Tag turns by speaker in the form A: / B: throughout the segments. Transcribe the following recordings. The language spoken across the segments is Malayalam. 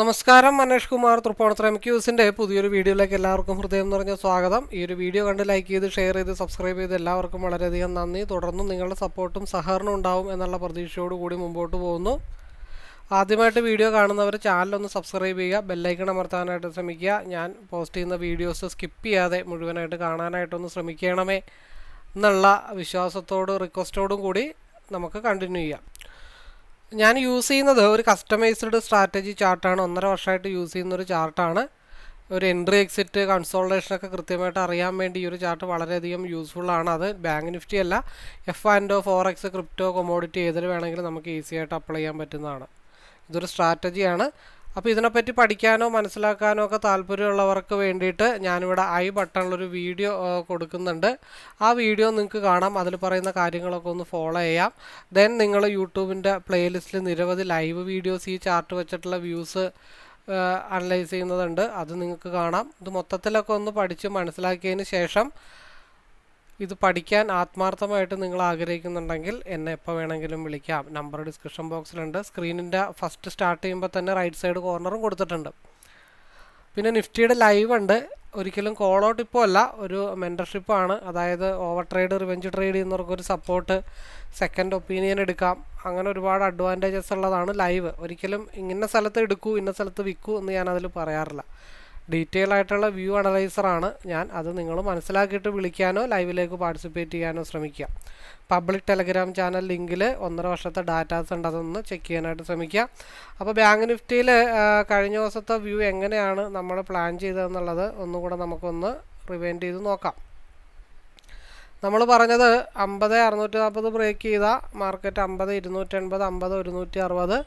A: നമസ്കാരം മനേഷ് കുമാർ തൃപ്പൂണിത്തുറ എം ക്യൂസിന്റെ പുതിയൊരു വീഡിയോയിലേക്ക് എല്ലാവർക്കും ഹൃദയം നിറഞ്ഞ സ്വാഗതം. ഈ ഒരു വീഡിയോ കണ്ട് ലൈക്ക് ചെയ്ത് ഷെയർ ചെയ്ത് സബ്സ്ക്രൈബ് ചെയ്ത് എല്ലാവർക്കും വളരെയധികം നന്ദി. തുടർന്നും നിങ്ങളുടെ സപ്പോർട്ടും സഹകരണവും ഉണ്ടാവും എന്നുള്ള പ്രതീക്ഷയോട് കൂടി മുമ്പോട്ട് പോകുന്നു. ആദ്യമായിട്ട് വീഡിയോ കാണുന്നവർ ചാനലൊന്ന് സബ്സ്ക്രൈബ് ചെയ്യുക ബെല്ലൈക്കൺ അമർത്താനായിട്ട് ശ്രമിക്കുക. ഞാൻ പോസ്റ്റ് ചെയ്യുന്ന വീഡിയോസ് സ്കിപ്പ് ചെയ്യാതെ മുഴുവനായിട്ട് കാണാനായിട്ടൊന്ന് ശ്രമിക്കണമേ എന്നുള്ള വിശ്വാസത്തോടും റിക്വസ്റ്റോടും കൂടി നമുക്ക് കണ്ടിന്യൂ ചെയ്യാം. ഞാൻ യൂസ് ചെയ്യുന്നത് ഒരു കസ്റ്റമൈസ്ഡ് സ്ട്രാറ്റജി ചാർട്ടാണ്. ഒന്നര വർഷമായിട്ട് യൂസ് ചെയ്യുന്ന ഒരു ചാർട്ടാണ്. ഒരു എൻട്രി എക്സിറ്റ് കൺസോൾട്ടേഷനൊക്കെ കൃത്യമായിട്ട് അറിയാൻ വേണ്ടി ഈ ഒരു ചാർട്ട് വളരെയധികം യൂസ്ഫുൾ ആണ്. അത് ബാങ്ക് നിഫ്റ്റി അല്ല F and forex crypto commodity ഏതിൽ വേണമെങ്കിലും നമുക്ക് ഈസി ആയിട്ട് അപ്ലൈ ചെയ്യാൻ പറ്റുന്നതാണ്. ഇതൊരു സ്ട്രാറ്റജിയാണ് അപ്പോൾ ഇതിനെപ്പറ്റി പഠിക്കാനോ മനസ്സിലാക്കാനോ ഒക്കെ താല്പര്യമുള്ളവർക്ക് വേണ്ടിയിട്ട് ഞാനിവിടെ ഐ ബട്ടണിലൊരു വീഡിയോ കൊടുക്കുന്നുണ്ട്. ആ വീഡിയോ നിങ്ങൾക്ക് കാണാം. അതിൽ പറയുന്ന കാര്യങ്ങളൊക്കെ ഒന്ന് ഫോളോ ചെയ്യാം. ദെൻ നിങ്ങൾ യൂട്യൂബിന്റെ പ്ലേലിസ്റ്റിൽ നിരവധി ലൈവ് വീഡിയോസ് ഈ ചാർട്ട് വെച്ചിട്ടുള്ള വ്യൂസ് അനലൈസ് ചെയ്യുന്നതുണ്ട്. അത് നിങ്ങൾക്ക് കാണാം. ഇത് മൊത്തത്തിലൊക്കെ ഒന്ന് പഠിച്ച് മനസ്സിലാക്കിയതിന് ശേഷം ഇത് പഠിക്കാൻ ആത്മാർത്ഥമായിട്ട് നിങ്ങൾ ആഗ്രഹിക്കുന്നുണ്ടെങ്കിൽ എന്നെ എപ്പോൾ വേണമെങ്കിലും വിളിക്കാം. നമ്പർ ഡിസ്ക്രിപ്ഷൻ ബോക്സിലുണ്ട് സ്ക്രീനിന്റെ ഫസ്റ്റ് സ്റ്റാർട്ട് ചെയ്യുമ്പോൾ തന്നെ റൈറ്റ് സൈഡ് കോർണറും കൊടുത്തിട്ടുണ്ട്. പിന്നെ നിഫ്റ്റിയുടെ ലൈവ് ഉണ്ട്. ഒരിക്കലും കോൾ ഔട്ട് ഇപ്പോൾ അല്ല ഒരു മെന്റർഷിപ്പാണ് അതായത് ഓവർ ട്രേഡ് റിവെഞ്ച് ട്രേഡ് ചെയ്യുന്നവർക്ക് ഒരു സപ്പോർട്ട് സെക്കൻഡ് ഒപ്പീനിയൻ എടുക്കാം. അങ്ങനെ ഒരുപാട് അഡ്വാന്റേജസ് ഉള്ളതാണ് ലൈവ് ഒരിക്കലും ഇന്ന സ്ഥലത്ത് എടുക്കൂ ഇന്ന സ്ഥലത്ത് വിൽക്കൂ എന്ന് ഞാൻ അതിൽ പറയാറില്ല. ഡീറ്റെയിൽ ആയിട്ടുള്ള വ്യൂ അനലൈസർ ആണ്. ഞാൻ അത് നിങ്ങൾ മനസ്സിലാക്കിയിട്ട് വിളിക്കാനോ ലൈവിലേക്ക് പാർട്ടിസിപ്പേറ്റ് ചെയ്യാനോ ശ്രമിക്കുക. പബ്ലിക് ടെലഗ്രാം ചാനൽ ലിങ്കിൽ ഒന്നര വർഷത്തെ ഡാറ്റാസ് ഉണ്ട്. അതൊന്ന് ചെക്ക് ചെയ്യാനായിട്ട് ശ്രമിക്കുക. അപ്പോൾ ബാങ്ക് നിഫ്റ്റിയിൽ കഴിഞ്ഞ ദിവസത്തെ വ്യൂ എങ്ങനെയാണ് നമ്മൾ പ്ലാൻ ചെയ്തതെന്നുള്ളത് ഒന്നുകൂടെ നമുക്കൊന്ന് റിവൈൻഡ് ചെയ്ത് നോക്കാം. നമ്മൾ പറഞ്ഞത് അമ്പത് അറുന്നൂറ്റി നാൽപ്പത് ബ്രേക്ക് ചെയ്ത മാർക്കറ്റ് അമ്പത് ഇരുന്നൂറ്റി എൺപത് അമ്പത് ഒരുന്നൂറ്റി അറുപത്.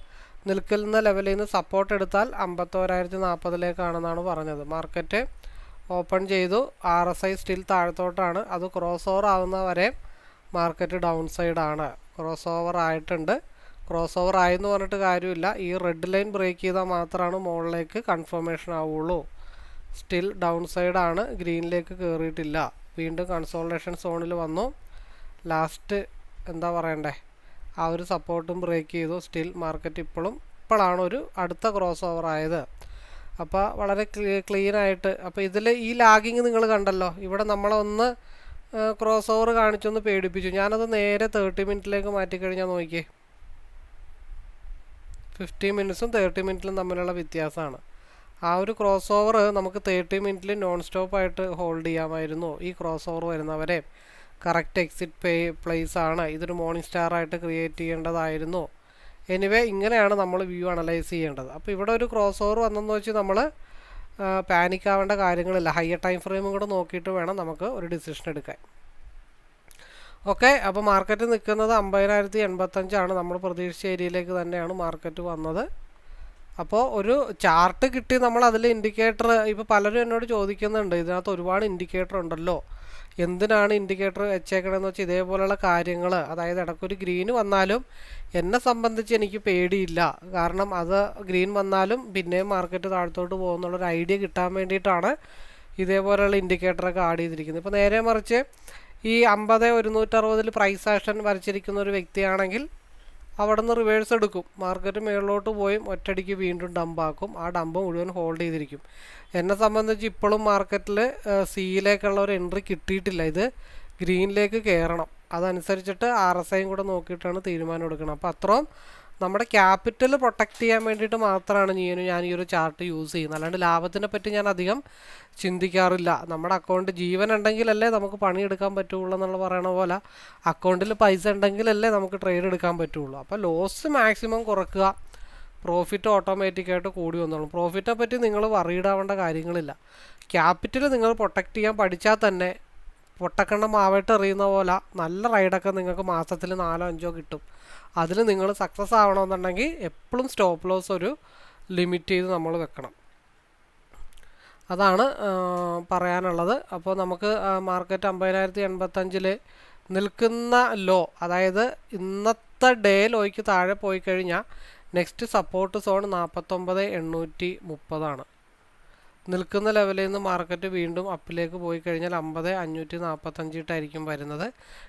A: നിൽക്കുന്ന ലെവലിൽ നിന്ന് സപ്പോർട്ട് എടുത്താൽ അമ്പത്തോരായിരത്തി നാൽപ്പതിലേക്കാണെന്നാണ് പറഞ്ഞത്. മാർക്കറ്റ് ഓപ്പൺ ചെയ്തു. ആർ എസ് ഐ സ്റ്റിൽ താഴത്തോട്ടാണ്. അത് ക്രോസ് ഓവർ ആവുന്ന വരെ മാർക്കറ്റ് ഡൗൺ സൈഡാണ് ക്രോസ് ഓവർ ആയിട്ടുണ്ട്. ക്രോസ് ഓവർ ആയെന്ന് പറഞ്ഞിട്ട് കാര്യമില്ല. ഈ റെഡ് ലൈൻ ബ്രേക്ക് ചെയ്താൽ മാത്രമാണ് മുകളിലേക്ക് കൺഫർമേഷൻ ആവുള്ളൂ. സ്റ്റിൽ ഡൗൺ സൈഡാണ് ഗ്രീനിലേക്ക് കയറിയിട്ടില്ല വീണ്ടും കൺസോൾട്ടേഷൻ സോണിൽ വന്നു. ലാസ്റ്റ് എന്താ പറയണ്ടേ? ആ ഒരു സപ്പോർട്ടും ബ്രേക്ക് ചെയ്തു. സ്റ്റിൽ മാർക്കറ്റ് ഇപ്പോഴും ഇപ്പോഴാണ് ഒരു അടുത്ത ക്രോസ് ഓവർ ആയത്. അപ്പോൾ വളരെ ക്ലീൻ ആയിട്ട് അപ്പോൾ ഇതിൽ ഈ ലാഗിങ് നിങ്ങൾ കണ്ടല്ലോ. ഇവിടെ നമ്മളൊന്ന് ക്രോസ് ഓവർ കാണിച്ചൊന്ന് പേടിപ്പിച്ചു. ഞാനത് നേരെ തേർട്ടി മിനിറ്റിലേക്ക് മാറ്റിക്കഴിഞ്ഞാൽ നോക്കിയേ. ഫിഫ്റ്റി മിനിറ്റ്സും തേർട്ടി മിനിറ്റിലും തമ്മിലുള്ള വ്യത്യാസമാണ്. ആ ഒരു ക്രോസ് ഓവർ നമുക്ക് തേർട്ടി മിനിറ്റിൽ നോൺ സ്റ്റോപ്പായിട്ട് ഹോൾഡ് ചെയ്യാമായിരുന്നു ഈ ക്രോസ് ഓവർ വരുന്നവരെ. കറക്റ്റ് എക്സിറ്റ് പേ പ്ലേസ് ആണ് ഇതൊരു മോർണിംഗ് സ്റ്റാർ ആയിട്ട് ക്രിയേറ്റ് ചെയ്യേണ്ടതായിരുന്നു. എനിവേ ഇങ്ങനെയാണ് നമ്മൾ വ്യൂ അനലൈസ് ചെയ്യേണ്ടത്. അപ്പോൾ ഇവിടെ ഒരു ക്രോസ് ഓവർ വന്നെന്ന് വെച്ച് നമ്മൾ പാനിക് ആവേണ്ട കാര്യങ്ങളില്ല. ഹയർ ടൈം ഫ്രെയിമും കൂടെ നോക്കിയിട്ട് വേണം നമുക്ക് ഒരു ഡിസിഷൻ എടുക്കാൻ. ഓക്കെ അപ്പോൾ മാർക്കറ്റ് നിൽക്കുന്നത് അമ്പതിനായിരത്തി എൺപത്തഞ്ചാണ് നമ്മൾ പ്രതീക്ഷിച്ച ഏരിയയിലേക്ക് തന്നെയാണ് മാർക്കറ്റ് വന്നത്. അപ്പോൾ ഒരു ചാർട്ട് കിട്ടി നമ്മൾ അതിൽ ഇൻഡിക്കേറ്റർ ഇപ്പോൾ പലരും എന്നോട് ചോദിക്കുന്നുണ്ട് ഇതിനകത്ത് ഒരുപാട് ഇൻഡിക്കേറ്റർ ഉണ്ടല്ലോ. എന്തിനാണ് ഇൻഡിക്കേറ്റർ വെച്ചേക്കണമെന്ന് വെച്ചാൽ ഇതേപോലെയുള്ള കാര്യങ്ങൾ അതായത് ഇടയ്ക്കൊരു ഗ്രീൻ വന്നാലും എന്നെ സംബന്ധിച്ച് എനിക്ക് പേടിയില്ല. കാരണം അത് ഗ്രീൻ വന്നാലും പിന്നെയും മാർക്കറ്റ് താഴത്തോട്ട് പോകുന്നുള്ളൊരു ഐഡിയ കിട്ടാൻ വേണ്ടിയിട്ടാണ് ഇതേപോലെയുള്ള ഇൻഡിക്കേറ്ററൊക്കെ ആഡ് ചെയ്തിരിക്കുന്നത്. ഇപ്പോൾ നേരെ മറിച്ച് ഈ അമ്പത് ഒരുന്നൂറ്ററുപതിൽ പ്രൈസ് ആക്ഷൻ വരച്ചിരിക്കുന്ന ഒരു വ്യക്തിയാണെങ്കിൽ അവിടെ നിന്ന് റിവേഴ്സ് എടുക്കും. മാർക്കറ്റ് മുകളിലോട്ട് പോയി ഒറ്റടിക്ക് വീണ്ടും ഡമ്പാക്കും ആ ഡമ്പ് മുഴുവൻ ഹോൾഡ് ചെയ്തിരിക്കും. എന്നെ സംബന്ധിച്ച് ഇപ്പോഴും മാർക്കറ്റിൽ സിയിലേക്കുള്ള ഒരു എൻട്രി കിട്ടിയിട്ടില്ല. ഇത് ഗ്രീനിലേക്ക് കയറണം അതനുസരിച്ചിട്ട് ആർ എസ് ഐയും കൂടെ നോക്കിയിട്ടാണ് തീരുമാനം എടുക്കണം അപ്പോൾ അത്രയും നമ്മുടെ ക്യാപിറ്റൽ പ്രൊട്ടക്റ്റ് ചെയ്യാൻ വേണ്ടിയിട്ട് മാത്രമാണ് ഞാൻ ഞാൻ ഈ ഒരു ചാർട്ട് യൂസ് ചെയ്യുന്നത്. അല്ലാണ്ട് ലാഭത്തിനെ പറ്റി ഞാൻ അധികം ചിന്തിക്കാറില്ല. നമ്മുടെ അക്കൗണ്ട് ജീവൻ ഉണ്ടെങ്കിലല്ലേ നമുക്ക് പണിയെടുക്കാൻ പറ്റുള്ളൂ എന്നുള്ള പറയണ പോലെ അക്കൗണ്ടിൽ പൈസ ഉണ്ടെങ്കിലല്ലേ നമുക്ക് ട്രേഡ് എടുക്കാൻ പറ്റുള്ളൂ. അപ്പോൾ ലോസ് മാക്സിമം കുറക്കുക. പ്രോഫിറ്റ് ഓട്ടോമാറ്റിക്കായിട്ട് കൂടി വന്നോളും. പ്രോഫിറ്റിനെ പറ്റി നിങ്ങൾ വറീഡാവേണ്ട കാര്യങ്ങളില്ല. ക്യാപിറ്റൽ നിങ്ങൾ പ്രൊട്ടക്റ്റ് ചെയ്യാൻ പഠിച്ചാൽ തന്നെ പൊട്ടക്കണ്ണം മാവായിട്ട് എറിയുന്ന പോലെ നല്ല റൈഡൊക്കെ നിങ്ങൾക്ക് മാസത്തിൽ നാലോ അഞ്ചോ കിട്ടും. അതിൽ നിങ്ങൾ സക്സസ് ആവണമെന്നുണ്ടെങ്കിൽ എപ്പോഴും സ്റ്റോപ്പ് ലോസ് ഒരു ലിമിറ്റ് ചെയ്ത് നമ്മൾ വെക്കണം. അതാണ് പറയാനുള്ളത്. അപ്പോൾ നമുക്ക് മാർക്കറ്റ് അമ്പതിനായിരത്തി എൺപത്തഞ്ചിൽ നിൽക്കുന്ന ലോ അതായത് ഇന്നത്തെ ഡേ ലോയ്ക്ക് താഴെ പോയി കഴിഞ്ഞാൽ നെക്സ്റ്റ് സപ്പോർട്ട് സോൺ നാൽപ്പത്തൊമ്പത് എണ്ണൂറ്റി മുപ്പതാണ്. നിൽക്കുന്ന ലെവലിൽ നിന്ന് മാർക്കറ്റ് വീണ്ടും അപ്പിലേക്ക് പോയി കഴിഞ്ഞാൽ അമ്പത് അഞ്ഞൂറ്റി നാൽപ്പത്തഞ്ചിട്ടായിരിക്കും വരുന്നത്.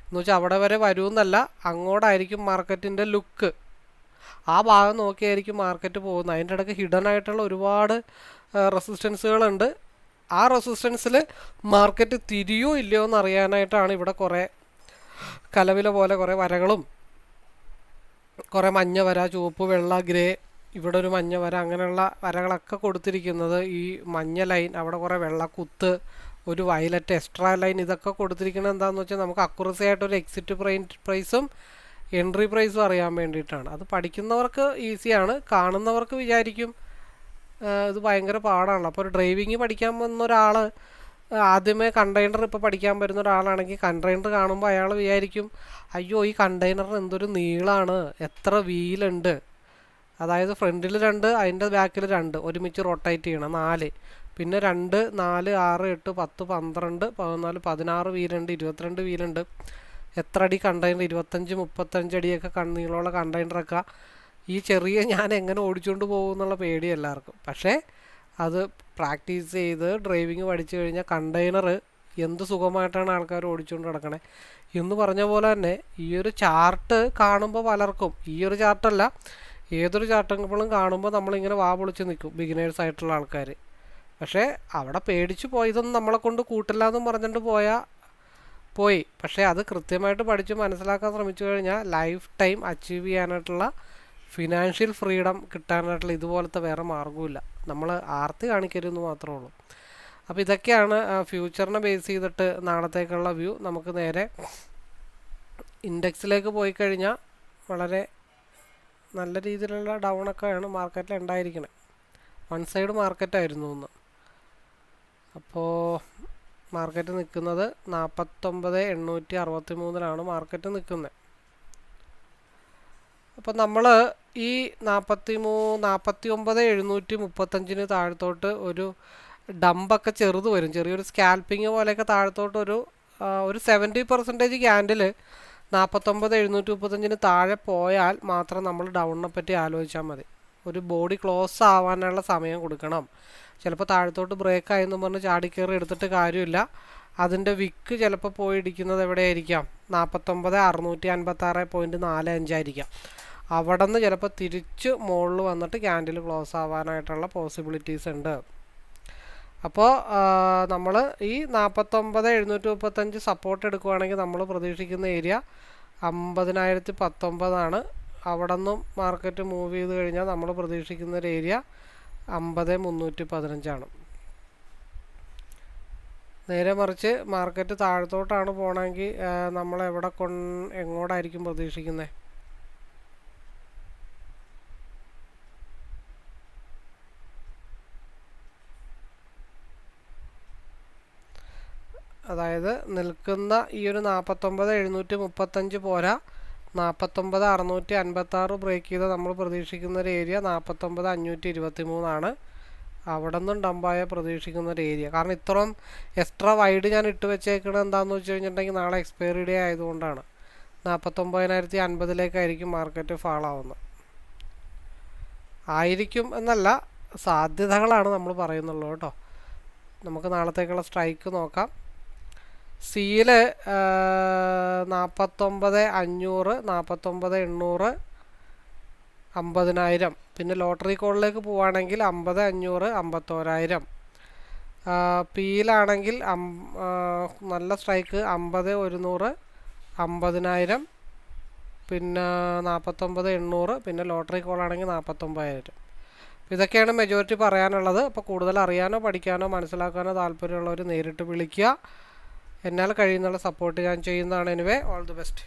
A: എന്ന് വെച്ചാൽ അവിടെ വരെ വരുമെന്നല്ല അങ്ങോട്ടായിരിക്കും മാർക്കറ്റിന്റെ ലുക്ക് ആ ഭാഗം നോക്കിയായിരിക്കും മാർക്കറ്റ് പോകുന്നത്. അതിന്റെ ഇടയ്ക്ക് ഹിഡൻ ആയിട്ടുള്ള ഒരുപാട് റെസിസ്റ്റൻസുകളുണ്ട് ആ റെസിസ്റ്റൻസിൽ മാർക്കറ്റ് തിരിയോ ഇല്ലയോ എന്ന് അറിയാനായിട്ടാണ് ഇവിടെ കുറേ കലവില പോലെ കുറേ വരകളും കുറേ മഞ്ഞ വര ചുവപ്പ് വെള്ള ഗ്രേ ഇവിടെ ഒരു മഞ്ഞ വര അങ്ങനെയുള്ള വരകളൊക്കെ കൊടുത്തിരിക്കുന്നത് ഈ മഞ്ഞ ലൈൻ അവിടെ കുറേ വെള്ളക്കുത്ത് ഒരു വയലറ്റ് എക്സ്ട്രാ ലൈൻ ഇതൊക്കെ കൊടുത്തിരിക്കുന്നത് എന്താണെന്ന് വെച്ചാൽ നമുക്ക് അക്കുറസി ആയിട്ട് ഒരു എക്സിറ്റ് പ്രൈസും എൻട്രി പ്രൈസും അറിയാൻ വേണ്ടിയിട്ടാണ്. അത് പഠിക്കുന്നവർക്ക് ഈസിയാണ് കാണുന്നവർക്ക് വിചാരിക്കും ഇത് ഭയങ്കര പാടാണല്ലോ അപ്പോൾ ഒരു ഡ്രൈവിങ് പഠിക്കാൻ വന്ന ഒരാൾ ആദ്യമേ കണ്ടെയ്നർ ഇപ്പോൾ പഠിക്കാൻ വരുന്ന ഒരാളാണെങ്കിൽ കണ്ടെയ്നർ കാണുമ്പോൾ അയാൾ വിചാരിക്കും അയ്യോ ഈ കണ്ടെയ്നറിന് എന്തൊരു നീളാണ് എത്ര വീലുണ്ട്. അതായത് ഫ്രണ്ടിൽ രണ്ട് അതിന്റെ ബാക്കിൽ രണ്ട്. ഒരുമിച്ച് റൊട്ടേറ്റ് ചെയ്യണം നാല്. പിന്നെ രണ്ട് നാല് ആറ് എട്ട് പത്ത് പന്ത്രണ്ട് പതിനാല് പതിനാറ് വീലുണ്ട് ഇരുപത്തിരണ്ട് വീലുണ്ട്. എത്ര അടി കണ്ടെയ്നർ ഇരുപത്തഞ്ച് മുപ്പത്തഞ്ച് അടിയൊക്കെ കണ്ണീളമുള്ള കണ്ടെയ്നറൊക്കെ ഈ ചെറിയ ഞാൻ എങ്ങനെ ഓടിച്ചുകൊണ്ട് പോകും എന്നുള്ള പേടി എല്ലാവർക്കും. പക്ഷേ അത് പ്രാക്ടീസ് ചെയ്ത് ഡ്രൈവിങ് പഠിച്ചു കഴിഞ്ഞാൽ കണ്ടെയ്നർ എന്ത് സുഖമായിട്ടാണ് ആൾക്കാർ ഓടിച്ചുകൊണ്ട് നടക്കണേ? എന്ന് പറഞ്ഞ പോലെ തന്നെ ഈ ഒരു ചാർട്ട് കാണുമ്പോൾ പലർക്കും ഈ ഒരു ചാർട്ടല്ല ഏതൊരു ചാട്ടങ്കപ്പളും കാണുമ്പോൾ നമ്മളിങ്ങനെ വാ പൊളിച്ച് നിൽക്കും ബിഗിനേഴ്സ് ആയിട്ടുള്ള ആൾക്കാർ പക്ഷേ അവിടെ പേടിച്ച് പോയതൊന്നും നമ്മളെ കൊണ്ട് കൂട്ടില്ല എന്നും പറഞ്ഞിട്ട് പോയാൽ പോയി. പക്ഷേ അത് കൃത്യമായിട്ട് പഠിച്ച് മനസ്സിലാക്കാൻ ശ്രമിച്ചു കഴിഞ്ഞാൽ ലൈഫ് ടൈം അച്ചീവ് ചെയ്യാനായിട്ടുള്ള ഫിനാൻഷ്യൽ ഫ്രീഡം കിട്ടാനായിട്ടുള്ള ഇതുപോലത്തെ വേറെ മാർഗമില്ല നമ്മൾ ആർത്തി കാണിക്കരുതെന്ന് മാത്രമേ ഉള്ളൂ. അപ്പോൾ ഇതൊക്കെയാണ് ഫ്യൂച്ചറിനെ ബേസ് ചെയ്തിട്ട് നാളത്തേക്കുള്ള വ്യൂ നമുക്ക് നേരെ ഇൻഡെക്സിലേക്ക് പോയി കഴിഞ്ഞാൽ വളരെ നല്ല രീതിയിലുള്ള ഡൗൺ ഒക്കെയാണ് മാർക്കറ്റിൽ ഉണ്ടായിരിക്കുന്നത് വൺ സൈഡ് മാർക്കറ്റായിരുന്നു ഒന്ന്. അപ്പോൾ മാർക്കറ്റ് നിൽക്കുന്നത് നാൽപ്പത്തൊമ്പത് എണ്ണൂറ്റി അറുപത്തി മൂന്നിലാണ് മാർക്കറ്റ് നിൽക്കുന്നത് അപ്പോൾ നമ്മൾ ഈ നാൽപ്പത്തി മൂ നാൽപ്പത്തി ഒമ്പത് എഴുന്നൂറ്റി മുപ്പത്തഞ്ചിന് താഴത്തോട്ട് ഒരു ഡമ്പൊക്കെ ചെറുത് വരും. ചെറിയൊരു സ്കാൽപ്പിങ് പോലെയൊക്കെ താഴത്തോട്ട് ഒരു ഒരു സെവന്റി പെർസെന്റേജ് ക്യാൻഡിൽ നാൽപ്പത്തൊമ്പത് എഴുന്നൂറ്റി മുപ്പത്തഞ്ചിന് താഴെ പോയാൽ മാത്രം നമ്മൾ ഡൗണിനെ പറ്റി ആലോചിച്ചാൽ മതി. ഒരു ബോഡി ക്ലോസ് ആവാനുള്ള സമയം കൊടുക്കണം. ചിലപ്പോൾ താഴത്തോട്ട് ബ്രേക്ക് ആയെന്ന് പറഞ്ഞ് ചാടിക്കയറി എടുത്തിട്ട് കാര്യമില്ല. അതിന്റെ വിക്ക് ചിലപ്പോൾ പോയി ഇടിക്കുന്നത് എവിടെയായിരിക്കാം? നാൽപ്പത്തൊമ്പത് അറുന്നൂറ്റി അൻപത്താറ് പോയിന്റ് നാല് അഞ്ചായിരിക്കാം അവിടെ നിന്ന് ചിലപ്പോൾ തിരിച്ച് മുകളിൽ വന്നിട്ട് ക്യാൻഡിൽ ക്ലോസ് ആവാനായിട്ടുള്ള പോസിബിലിറ്റീസ് ഉണ്ട്. അപ്പോൾ നമ്മൾ ഈ നാൽപ്പത്തൊമ്പത് എഴുന്നൂറ്റി മുപ്പത്തഞ്ച് സപ്പോർട്ട് എടുക്കുവാണെങ്കിൽ നമ്മൾ പ്രതീക്ഷിക്കുന്ന ഏരിയ അമ്പതിനായിരത്തി പത്തൊമ്പതാണ് അവിടെ നിന്നും മാർക്കറ്റ് മൂവ് ചെയ്ത് കഴിഞ്ഞാൽ നമ്മൾ പ്രതീക്ഷിക്കുന്ന ഒരു ഏരിയ അമ്പത് മുന്നൂറ്റി പതിനഞ്ചാണ് നേരെ മറിച്ച് മാർക്കറ്റ് താഴത്തോട്ടാണ് പോകണമെങ്കിൽ നമ്മൾ എവിടെ എങ്ങോട്ടായിരിക്കും പ്രതീക്ഷിക്കുന്നത് അതായത് നിൽക്കുന്ന ഈ ഒരു നാൽപ്പത്തൊമ്പത് എഴുന്നൂറ്റി മുപ്പത്തഞ്ച് പോരാ. നാൽപ്പത്തൊമ്പത് അറുന്നൂറ്റി അൻപത്താറ് ബ്രേക്ക് ചെയ്ത് നമ്മൾ പ്രതീക്ഷിക്കുന്ന ഒരു ഏരിയ നാൽപ്പത്തൊമ്പത് അഞ്ഞൂറ്റി ഇരുപത്തി മൂന്നാണ് അവിടെ നിന്നും ഡമ്പായ പ്രതീക്ഷിക്കുന്ന ഒരു ഏരിയ കാരണം ഇത്രയും എക്സ്ട്രാ വൈഡ് ഞാൻ ഇട്ട് വെച്ചേക്കണത് എന്താണെന്ന് വെച്ച് കഴിഞ്ഞിട്ടുണ്ടെങ്കിൽ നാളെ എക്സ്പയറി ഡേ ആയതുകൊണ്ടാണ്. നാൽപ്പത്തൊമ്പതിനായിരത്തി അൻപതിലേക്കായിരിക്കും മാർക്കറ്റ് ഫാളാവുന്നത് ആയിരിക്കും എന്നല്ല സാധ്യതകളാണ് നമ്മൾ പറയുന്നുള്ളൂ കേട്ടോ. നമുക്ക് നാളത്തേക്കുള്ള സ്ട്രൈക്ക് നോക്കാം. സിയിൽ നാൽപ്പത്തൊമ്പത് അഞ്ഞൂറ് നാൽപ്പത്തൊമ്പത് എണ്ണൂറ് അമ്പതിനായിരം. പിന്നെ ലോട്ടറി കോളിലേക്ക് പോവുകയാണെങ്കിൽ അമ്പത് അഞ്ഞൂറ് അമ്പത്തോരായിരം. പിയിലാണെങ്കിൽ നല്ല സ്ട്രൈക്ക് അമ്പത് ഒരുന്നൂറ് അമ്പതിനായിരം. പിന്നെ നാൽപ്പത്തൊമ്പത് എണ്ണൂറ് പിന്നെ ലോട്ടറി കോളാണെങ്കിൽ നാൽപ്പത്തൊമ്പതിനായിരം ഇതൊക്കെയാണ് മെജോറിറ്റി പറയാനുള്ളത്. അപ്പോൾ കൂടുതൽ അറിയാനോ പഠിക്കാനോ മനസ്സിലാക്കാനോ താല്പര്യമുള്ളവർ നേരിട്ട് വിളിക്കുക. എന്നാൽ കഴിയുന്നുള്ള സപ്പോർട്ട് ഞാൻ ചെയ്യുന്നതാണ് എനിവേ ഓൾ ദി ബെസ്റ്റ്